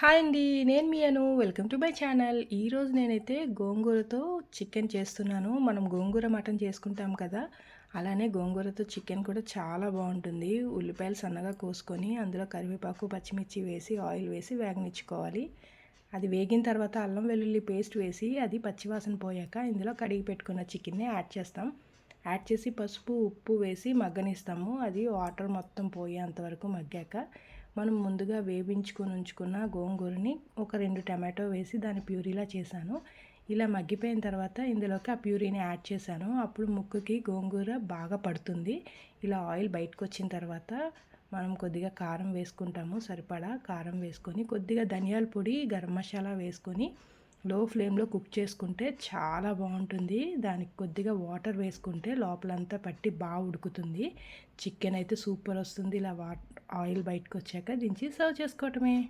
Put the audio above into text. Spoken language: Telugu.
హాయ్ అండి నేను మీ Anu welcome to my channel. ఈరోజు నేనైతే గోంగూరతో చికెన్ చేస్తున్నాను. మనం గోంగూర మటన్ చేసుకుంటాం కదా అలానే గోంగూరతో చికెన్ కూడా చాలా బాగుంటుంది. ఉల్లిపాయలు సన్నగా కోసుకొని అందులో కరివేపాకు పచ్చిమిర్చి వేసి ఆయిల్ వేసి వేగనిచ్చుకోవాలి. అది వేగిన తర్వాత అల్లం వెల్లుల్లి పేస్ట్ వేసి అది పచ్చివాసన పోయాక ఇందులో కడిగి పెట్టుకున్న చికెన్ని యాడ్ చేస్తాం. యాడ్ చేసి పసుపు ఉప్పు వేసి మగ్గనిస్తాము. అది వాటర్ మొత్తం పోయేంతవరకు మగ్గాక మనం ముందుగా వేపించుకొని ఉంచుకున్న గోంగూరని ఒక రెండు టమాటో వేసి దాన్ని ప్యూరీలా చేశాను. ఇలా మగ్గిపోయిన తర్వాత ఇందులోకి ఆ ప్యూరీని యాడ్ చేశాను. అప్పుడు ముక్కుకి గోంగూర బాగా పడుతుంది. ఇలా ఆయిల్ బయటకు వచ్చిన తర్వాత మనం కొద్దిగా కారం వేసుకుంటాము సరిపడా. కారం వేసుకొని కొద్దిగా ధనియాల పొడి గరం మసాలా వేసుకొని లో ఫ్లేమ్లో కుక్ చేసుకుంటే చాలా బాగుంటుంది. దానికి కొద్దిగా వాటర్ వేసుకుంటే లోపలంతా పట్టి బాగా ఉడుకుతుంది. చికెన్ అయితే సూపర్ వస్తుంది. ఇలా వా ఆయిల్ బయటకు వచ్చాక దించి సర్వ్ చేసుకోవటమే.